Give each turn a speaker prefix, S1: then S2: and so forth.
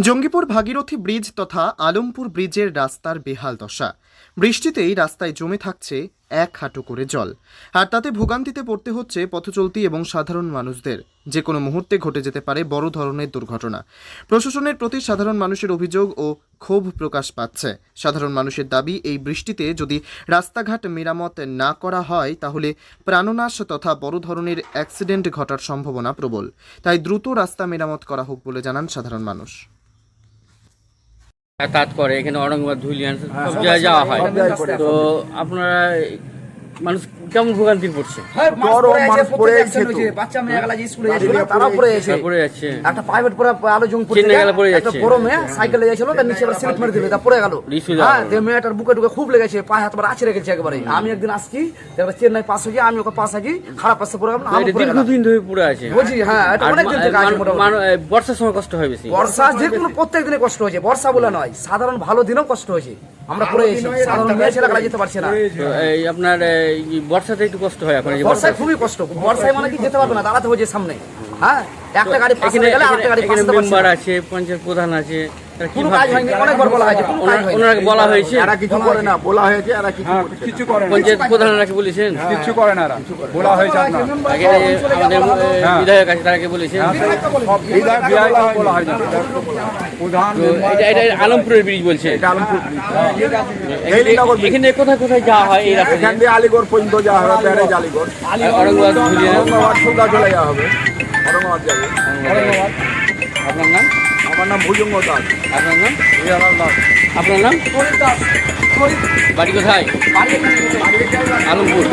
S1: Jangipur Bhagirathi bridge তথা আলমপুর ব্রিজের রাস্তার বেহাল দশা। বৃষ্টিতেই রাস্তায় জমে থাকছে এক হাঁটু করে জল। আর তাতে ভোগান্তিতে পড়তে হচ্ছে পথচলতি এবং সাধারণ মানুষদের। যে কোনো মুহূর্তে ঘটে যেতে পারে বড় ধরনের দুর্ঘটনা। প্রশাসনের প্রতি সাধারণ মানুষের অভিযোগ ও ক্ষোভ প্রকাশ পাচ্ছে। সাধারণ মানুষের দাবি এই বৃষ্টিতে যদি রাস্তাঘাট মেরামত না করা হয় তাহলে প্রাণনাশ তথা বড় ধরনের অ্যাক্সিডেন্ট ঘটার সম্ভাবনা প্রবল। তাই দ্রুত রাস্তা মেরামত করা হোক বলে জানান সাধারণ মানুষ।
S2: যাতায়াত করে এখানে অরঙ্গাবাদ ধুলিয়ান সব জায়গায় যাওয়া হয়। তো আপনারা মানুষ কেমন ভোগান্তি পড়ছে?
S3: গরম মানুষ পড়ে যাচ্ছে
S4: বাচ্চা মেয়ে গেলা স্কুলে
S3: গাড়ি
S4: তারা
S3: পড়ে
S4: পড়ে যাচ্ছে
S2: পড়ে যাচ্ছে
S4: একটা প্রাইভেট পরে আলো জং পড়ে
S2: চেন্নাই পড়ে যাচ্ছে।
S4: বড় মেয়ে সাইকেলে যাচ্ছিল তার নিচে আবার স্লিপ মেরে দিল তা পড়ে গেল। হ্যাঁ
S2: হলো।
S4: মেয়েটার বুকে টুকে খুব লেগেছে পায়ে হাত বার রেখেছে একবারে। আমি একদিন আসছি চেন্নাই পাস হয়েছি আমি ওকে পাস আছি খারাপ পাশে পড়ে গেলাম আমি
S2: এটা
S4: পড়ে গেলাম।
S2: দীর্ঘদিন ধরে পড়ে আছে।
S4: বুঝি হ্যাঁ এটা অনেক দিন থেকে আছে মোটামুটি।
S2: বর্ষার সময় কষ্ট হয় বেশি।
S4: বর্ষা যে কোনো প্রত্যেক দিনে কষ্ট হয়েছে বর্ষা বলে নয় সাধারণ ভালো দিনেও কষ্ট হয়েছে। আমরা পড়ে গেছি সাধারণ মেয়ে ছেলে যেতে পারছে না।
S2: এই আপনার বর্ষাতে একটু কষ্ট হয় এখন
S4: বর্ষায় খুবই কষ্ট। বর্ষায় মানে কি যেতে পারবে না দাঁড়াতে হবে যে সামনে। হ্যাঁ একটা গাড়ি পাশে গেলে আরেকটা গাড়ি পাশে
S2: মেম্বার আছে পঞ্চায়েত প্রধান আছে তারা
S4: কোনো কাজ হয়নি অনেকবার বলা হয়েছে কোনো কাজ হয়নি।
S2: ওনারা বলা হয়েছে।
S3: এরা কিছু করে না বলা হয়েছে এরা কিছু
S5: কিছু করে না।
S2: পঞ্চায়েত প্রধানরা কি বলেছেন?
S5: কিচ্ছু করে না এরা। বলা হয়েছে আপনার।
S2: এখানে আমাদের বিধায়ক আছে তারা কি বলেছে।
S5: বিধায়ক বিধায়ক বলা হয়নি। প্রধান
S2: এটা এটা আলমপুরের ব্রিজ বলছে।
S3: এটা আলমপুর
S2: এখানে- এখানে কোথায় কোথায় যাওয়া হয় এই রাস্তা
S3: এখান দিয়ে আলিগড় পর্যন্ত যাওয়া হবে ব্যারেজ আলিগড়।
S2: অরঙ্গাবাদ ধুলিয়ান
S3: ঔরঙ্গাবাদ চলে যাওয়া হবে। ঔরঙ্গাবাদ যাবে
S2: আপনার নাম
S3: আমার নাম ভুজঙ্গ দাস
S2: আপনার নাম
S3: হিরালাল দাস
S2: আপনার নাম বাড়ি কোথায় আলমপুর